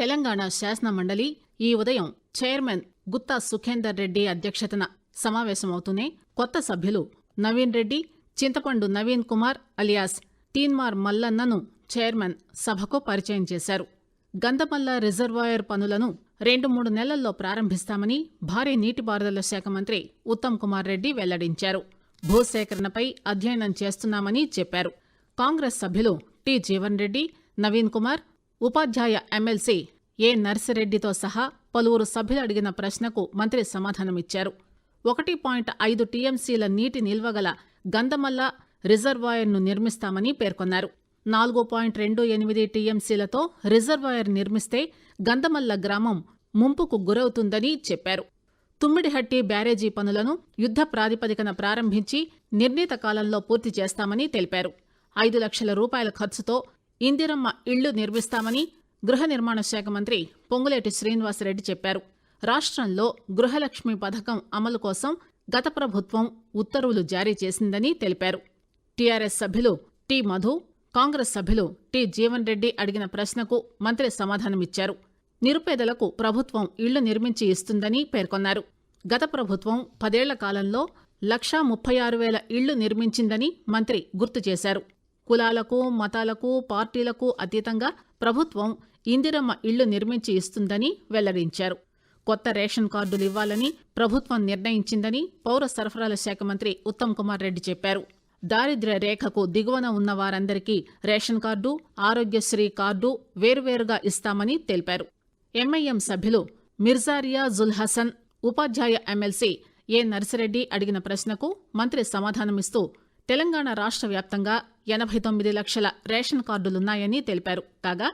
తెలంగాణ శాసన మండలి ఈ ఉదయం చైర్మన్ గుత్తా సుఖేందర్ రెడ్డి అధ్యక్షతన సమావేశమవుతూనే కొత్త సభ్యులు నవీన్ రెడ్డి చింతపండు నవీన్ కుమార్ అలియాస్ తీన్మార్ మల్లన్నను చైర్మన్ సభకు పరిచయం చేశారు. గంధమల్ల రిజర్వాయర్ పనులను రెండు మూడు నెలల్లో ప్రారంభిస్తామని భారీ నీటిపారుదల శాఖ మంత్రి ఉత్తమ్ కుమార్ రెడ్డి వెల్లడించారు. భూసేకరణపై అధ్యయనం చేస్తున్నామని చెప్పారు. కాంగ్రెస్ సభ్యులు టి జీవన్ రెడ్డి నవీన్ కుమార్ ఉపాధ్యాయ ఎమ్మెల్సీ ఏ నర్సిరెడ్డితో సహా పలువురు సభ్యులు అడిగిన ప్రశ్నకు మంత్రి సమాధానమిచ్చారు. ఒకటి పాయింట్ ఐదు టీఎంసీల నీటి నిల్వగల గంధమల్ల రిజర్వాయర్ను నిర్మిస్తామని పేర్కొన్నారు. నాలుగు పాయింట్ రెండు ఎనిమిది టీఎంసీలతో రిజర్వాయర్ నిర్మిస్తే గంధమల్ల గ్రామం ముంపుకు గురవుతుందని చెప్పారు. తుమ్మిడిహట్టి బ్యారేజీ పనులను యుద్ద ప్రాతిపదికన ప్రారంభించి నిర్ణీత కాలంలో పూర్తి చేస్తామని తెలిపారు. ఐదు లక్షల రూపాయల ఖర్చుతో ఇందిరమ్మ ఇళ్ళు నిర్మిస్తామని గృహ నిర్మాణ శాఖ మంత్రి పొంగులేటి శ్రీనివాసరెడ్డి చెప్పారు. రాష్ట్రంలో గృహలక్ష్మి పథకం అమలు కోసం గత ప్రభుత్వం ఉత్తర్వులు జారీ చేసిందని తెలిపారు. టీఆర్ఎస్ సభ్యులు టి మధు కాంగ్రెస్ సభ్యులు టి జీవన్ రెడ్డి అడిగిన ప్రశ్నకు మంత్రి సమాధానమిచ్చారు. నిరుపేదలకు ప్రభుత్వం ఇళ్ళు నిర్మించి ఇస్తుందని పేర్కొన్నారు. గత ప్రభుత్వం పదేళ్ళ కాలంలో లక్షా ముప్పై ఆరు వేల ఇళ్ళు నిర్మించిందని మంత్రి గుర్తు చేశారు. కులాలకు మతాలకు పార్టీలకు అతీతంగా ప్రభుత్వం ఇందిరమ్మ ఇళ్ళు నిర్మించి ఇస్తుందని వెల్లడించారు. కొత్త రేషన్ కార్డులు ఇవ్వాలని ప్రభుత్వం నిర్ణయించిందని పౌర సరఫరాల శాఖ మంత్రి ఉత్తమ్ కుమార్ రెడ్డి చెప్పారు. దారిద్ర్య రేఖకు దిగువన ఉన్న వారందరికీ రేషన్ కార్డు ఆరోగ్యశ్రీ కార్డు వేర్వేరుగా ఇస్తామని తెలిపారు. ఎంఐఎం సభ్యులు మిర్జారియా జుల్ హసన్ ఉపాధ్యాయ ఎమ్మెల్సీ ఏ నర్సిరెడ్డి అడిగిన ప్రశ్నకు మంత్రి సమాధానమిస్తూ తెలంగాణ రాష్ట్ర వ్యాప్తంగా ఎనభై తొమ్మిది లక్షల రేషన్ కార్డులున్నాయని తెలిపారు. కాగా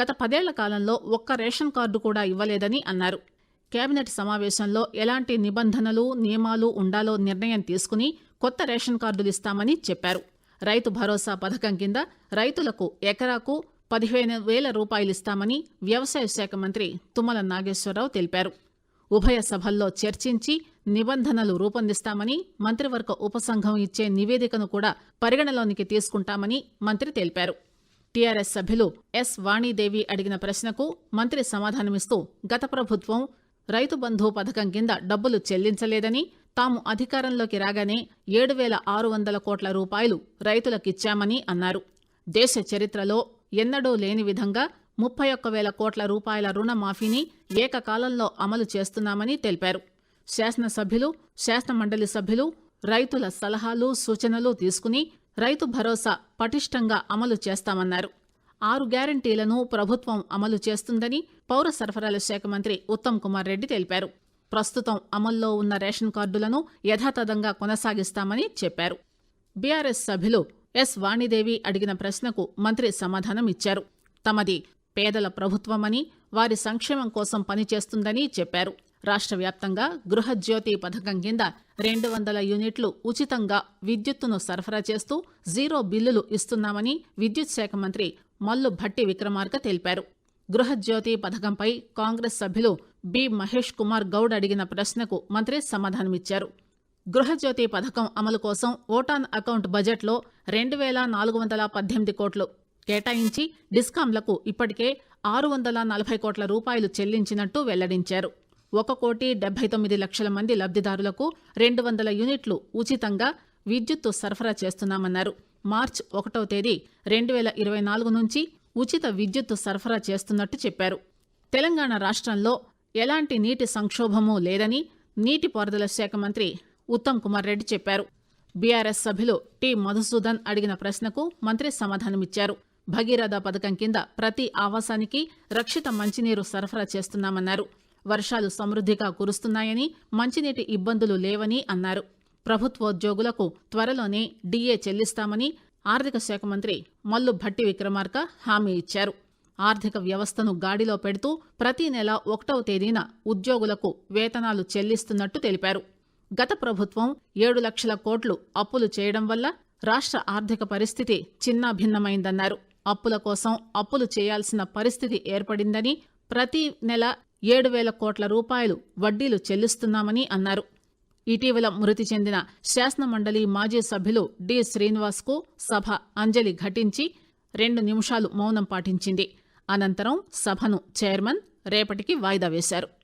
గత పదేళ్ళ కాలంలో ఒక్క రేషన్ కార్డు కూడా ఇవ్వలేదని అన్నారు. కేబినెట్ సమావేశంలో ఎలాంటి నిబంధనలు నియమాలు ఉండాలో నిర్ణయం తీసుకుని కొత్త రేషన్ కార్డులు ఇస్తామని చెప్పారు. రైతు భరోసా పథకం కింద రైతులకు ఎకరాకు పదిహేను వేల రూపాయలిస్తామని వ్యవసాయ శాఖ మంత్రి తుమ్మల నాగేశ్వరరావు తెలిపారు. ఉభయ సభల్లో చర్చించి నిబంధనలు రూపొందిస్తామని మంత్రివర్గ ఉపసంఘం ఇచ్చే నివేదికను కూడా పరిగణలోనికి తీసుకుంటామని మంత్రి తెలిపారు. టీఆర్ఎస్ సభ్యులు ఎస్ వాణీదేవి అడిగిన ప్రశ్నకు మంత్రి సమాధానమిస్తూ గత ప్రభుత్వం రైతు బంధు పథకం కింద డబ్బులు చెల్లించలేదని తాము అధికారంలోకి రాగానే ఏడు వేల ఆరు వందల కోట్ల రూపాయలు రైతులకిచ్చామని అన్నారు. దేశ చరిత్రలో ఎన్నడూ లేని విధంగా ముప్పై ఒక్క వేల కోట్ల రూపాయల రుణమాఫీని ఏకకాలంలో అమలు చేస్తున్నామని తెలిపారు. శాసనసభ్యులు శాసనమండలి సభ్యులు రైతుల సలహాలు సూచనలు తీసుకుని రైతు భరోసా పటిష్టంగా అమలు చేస్తామన్నారు. ఆరు గ్యారంటీలను ప్రభుత్వం అమలు చేస్తుందని పౌర సరఫరాల శాఖ మంత్రి ఉత్తమ్ కుమార్ రెడ్డి తెలిపారు. ప్రస్తుతం అమల్లో ఉన్న రేషన్ కార్డులను యథాతథంగా కొనసాగిస్తామని చెప్పారు. బీఆర్ఎస్ సభ్యులు ఎస్ వాణిదేవి అడిగిన ప్రశ్నకు మంత్రి సమాధానం ఇచ్చారు. తమది పేదల ప్రభుత్వమని వారి సంక్షేమం కోసం పనిచేస్తుందని చెప్పారు. రాష్ట్ర వ్యాప్తంగా గృహజ్యోతి పథకం కింద రెండు వందల యూనిట్లు ఉచితంగా విద్యుత్తును సరఫరా చేస్తూ జీరో బిల్లులు ఇస్తున్నామని విద్యుత్ శాఖ మంత్రి మల్లు భట్టి విక్రమార్క తెలిపారు. గృహజ్యోతి పథకంపై కాంగ్రెస్ సభ్యులు బి మహేష్ కుమార్ గౌడ్ అడిగిన ప్రశ్నకు మంత్రి సమాధానమిచ్చారు. గృహజ్యోతి పథకం అమలు కోసం ఓటాన్ అకౌంట్ బడ్జెట్లో రెండు వేల నాలుగు వందల పద్దెనిమిది కోట్లు కేటాయించి డిస్కాంలకు ఇప్పటికే ఆరు వందల నలభై కోట్ల రూపాయలు చెల్లించినట్టు వెల్లడించారు. ఒక కోటి డెబ్బై తొమ్మిది లక్షల మంది లబ్దిదారులకు రెండు వందల యూనిట్లు ఉచితంగా విద్యుత్తు సరఫరా చేస్తున్నామన్నారు. మార్చ్ ఒకటో తేదీ రెండు వేల ఇరవై నాలుగు నుంచి ఉచిత విద్యుత్తు సరఫరా చేస్తున్నట్టు చెప్పారు. తెలంగాణ రాష్ట్రంలో ఎలాంటి నీటి సంక్షోభమూ లేదని నీటిపారుదల శాఖ మంత్రి ఉత్తమ్ కుమార్ రెడ్డి చెప్పారు. బీఆర్ఎస్ సభ్యులు టి మధుసూదన్ అడిగిన ప్రశ్నకు మంత్రి సమాధానమిచ్చారు. భగీరథ పథకం కింద ప్రతి ఆవాసానికి రక్షిత మంచినీరు సరఫరా చేస్తున్నామన్నారు. వర్షాలు సమృద్ధిగా కురుస్తున్నాయని మంచినీటి ఇబ్బందులు లేవని అన్నారు. ప్రభుత్వోద్యోగులకు త్వరలోనే డీఏ చెల్లిస్తామని ఆర్థిక శాఖ మంత్రి మల్లు భట్టి విక్రమార్క హామీ ఇచ్చారు. ఆర్థిక వ్యవస్థను గాడిలో పెడుతూ ప్రతి నెల ఒకటవ తేదీన ఉద్యోగులకు వేతనాలు చెల్లిస్తున్నట్టు తెలిపారు. గత ప్రభుత్వం ఏడు లక్షల కోట్లు అప్పులు చేయడం వల్ల రాష్ట్ర ఆర్థిక పరిస్థితి చిన్నాభిన్నమైందన్నారు. అప్పుల కోసం అప్పులు చేయాల్సిన పరిస్థితి ఏర్పడిందని ప్రతి నెల ఏడు వేల కోట్ల రూపాయలు వడ్డీలు చెల్లిస్తున్నామని అన్నారు. ఇటీవల మృతి చెందిన శాసనమండలి మాజీ సభ్యులు డి. శ్రీనివాస్కు సభ అంజలి ఘటించి రెండు నిమిషాలు మౌనం పాటించింది. అనంతరం సభను చైర్మన్ రేపటికి వాయిదా వేశారు.